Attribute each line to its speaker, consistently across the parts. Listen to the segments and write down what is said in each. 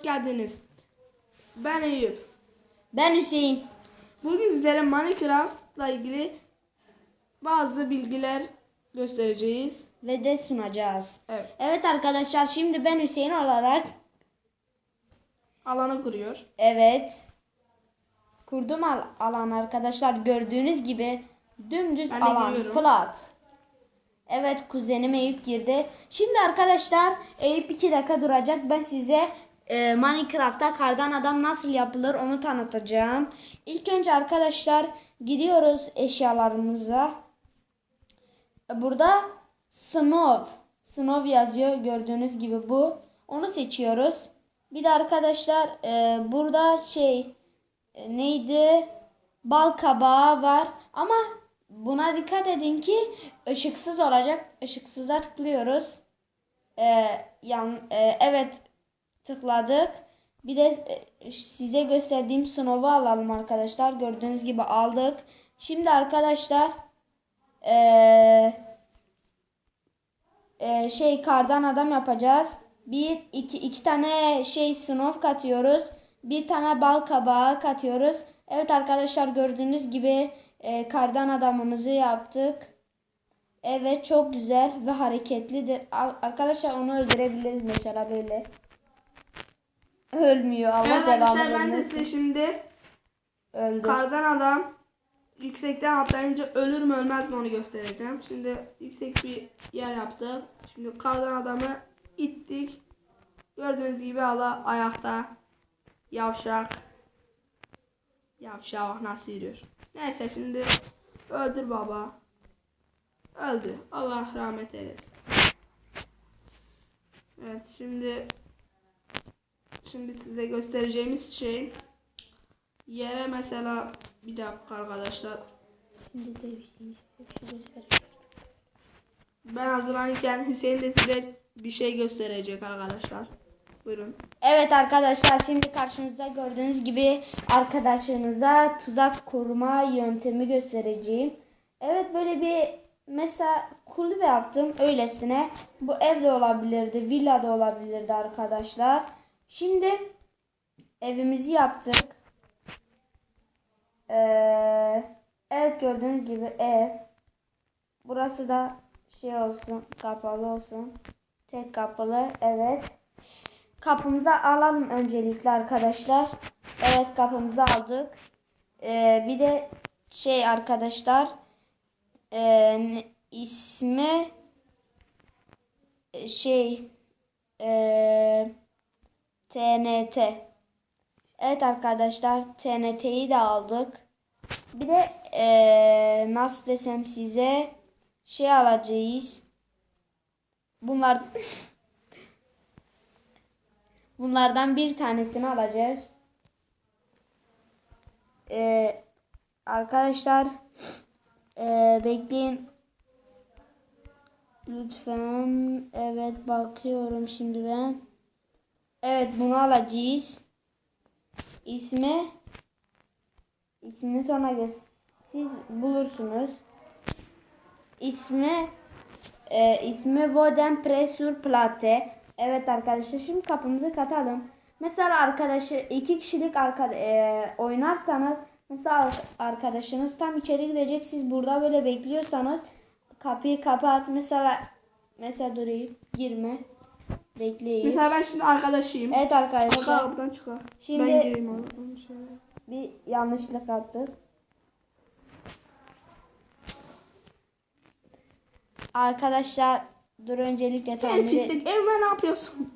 Speaker 1: hoş geldiniz. Ben Eyüp.
Speaker 2: Ben Hüseyin.
Speaker 1: Bugün sizlere Minecraft'la ilgili bazı bilgiler göstereceğiz.
Speaker 2: Ve de sunacağız.
Speaker 1: Evet.
Speaker 2: Evet arkadaşlar şimdi ben Hüseyin olarak
Speaker 1: Alanı kuruyor.
Speaker 2: evet kurdum al- alan arkadaşlar gördüğünüz gibi dümdüz
Speaker 1: Ben
Speaker 2: alan
Speaker 1: giriyorum.
Speaker 2: flat. Evet kuzenim Eyüp girdi. Şimdi arkadaşlar Eyüp 2 dakika duracak. Ben size e, Minecraft'ta kardan adam nasıl yapılır onu tanıtacağım. İlk önce arkadaşlar gidiyoruz eşyalarımıza. Burada Snow. Snow yazıyor gördüğünüz gibi bu. Onu seçiyoruz. Bir de arkadaşlar e, burada şey e, neydi? Bal kabağı var. Ama buna dikkat edin ki ışıksız olacak. Işıksıza tıklıyoruz. E, yan, e, evet tıkladık. Bir de e, size gösterdiğim Snow'u alalım arkadaşlar. Gördüğünüz gibi aldık. Şimdi arkadaşlar eee e, şey kardan adam yapacağız. Bir iki iki tane şey snow katıyoruz. Bir tane bal kabağı katıyoruz. Evet arkadaşlar gördüğünüz gibi e, kardan adamımızı yaptık. Evet çok güzel ve hareketlidir. Ar- Arkadaşlar onu öldürebiliriz mesela böyle. Ölmüyor. Allah
Speaker 1: Evet arkadaşlar ben de size şimdi
Speaker 2: Öldü.
Speaker 1: kardan adam yüksekten atlayınca ölür mü ölmez mi onu göstereceğim. Şimdi yüksek bir yer yaptık. Şimdi kardan adamı ittik. Gördüğünüz gibi hala ayakta. Yavşak. Yavşak nasıl yürüyor. Neyse şimdi öldür baba. Öldü. Allah rahmet eylesin. Evet şimdi şimdi size göstereceğimiz şey yere mesela bir dakika arkadaşlar
Speaker 2: Şimdi de şey göster.
Speaker 1: ben hazırlanırken Hüseyin de size bir şey gösterecek arkadaşlar. Buyurun.
Speaker 2: Evet arkadaşlar şimdi karşınızda gördüğünüz gibi arkadaşlarınıza tuzak koruma yöntemi göstereceğim. Evet böyle bir mesela kulübe yaptım öylesine. Bu evde olabilirdi, villada olabilirdi arkadaşlar. Şimdi evimizi yaptık. Ee, evet gördüğünüz gibi ev. Burası da şey olsun, kapalı olsun. Tek kapılı, evet. Kapımıza alalım öncelikle arkadaşlar. Evet kapımızı aldık. Ee, bir de şey arkadaşlar e, ne- ismi e, şey e, TNT. Evet arkadaşlar TNT'yi de aldık. Bir de e, nasıl desem size şey alacağız. Bunlar Bunlardan bir tanesini alacağız. Ee, arkadaşlar ee, bekleyin. Lütfen. Evet bakıyorum şimdi ben. Evet bunu alacağız. İsmi ismini sonra göz siz bulursunuz. İsmi e, ismi Voden Pressure Plate. Evet arkadaşlar şimdi kapımızı katalım. Mesela arkadaşı iki kişilik arka, e, oynarsanız mesela arkadaşınız tam içeri girecek siz burada böyle bekliyorsanız kapıyı kapat mesela mesela durayım girme bekleyin.
Speaker 1: Mesela ben şimdi arkadaşıyım.
Speaker 2: Evet arkadaşlar
Speaker 1: kapıdan çıkar.
Speaker 2: Şimdi-
Speaker 1: Ben gireyim oradan şöyle.
Speaker 2: bir yanlışlık yaptık. Arkadaşlar dur öncelikle
Speaker 1: Sen
Speaker 2: tamir e-
Speaker 1: pislik evime ne yapıyorsun?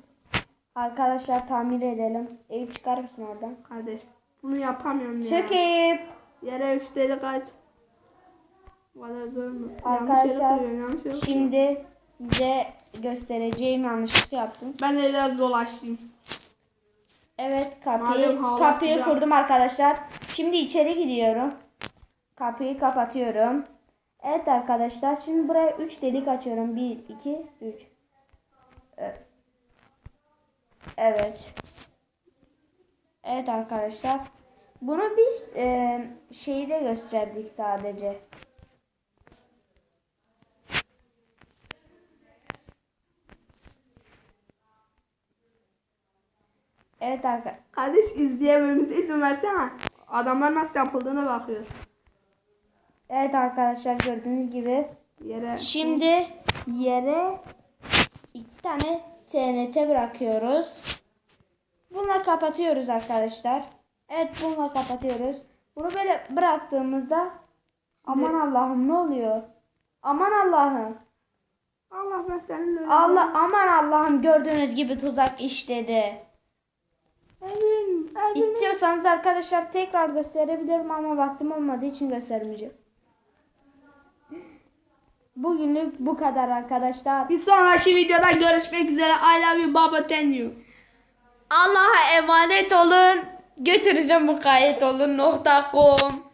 Speaker 2: Arkadaşlar tamir edelim. Eyüp çıkar mısın oradan?
Speaker 1: Kardeş bunu yapamıyorum ya.
Speaker 2: Eyüp.
Speaker 1: Yere üstelik kadar zor mu?
Speaker 2: Arkadaşlar,
Speaker 1: yanlış yere yanlış yere.
Speaker 2: Şimdi size göstereceğim yanlışlık yaptım.
Speaker 1: Ben de biraz dolaşayım.
Speaker 2: Evet kapıyı
Speaker 1: Malum
Speaker 2: kapıyı kurdum arkadaşlar. Şimdi içeri gidiyorum. Kapıyı kapatıyorum. Evet arkadaşlar şimdi buraya 3 delik açıyorum. 1 2 3. Evet. Evet arkadaşlar. Bunu biz e, şeyde gösterdik sadece. Evet arkadaşlar.
Speaker 1: Kardeş izleyememize izin versene. Adamlar nasıl yapıldığına bakıyor.
Speaker 2: Evet arkadaşlar gördüğünüz gibi
Speaker 1: Yere.
Speaker 2: Şimdi yere iki tane TNT bırakıyoruz. Bununla kapatıyoruz arkadaşlar. Evet bununla kapatıyoruz. Bunu böyle bıraktığımızda aman Allah'ım ne oluyor? Aman Allah'ım.
Speaker 1: Allah ben seninle.
Speaker 2: Allah aman Allah'ım gördüğünüz gibi tuzak işledi. İstiyorsanız arkadaşlar tekrar gösterebilirim ama vaktim olmadığı için göstermeyeceğim. Bugünlük bu kadar arkadaşlar.
Speaker 1: Bir sonraki videoda görüşmek üzere. I love you baba ten you.
Speaker 2: Allah'a emanet olun. Götüreceğim mukayyet olun nokta com.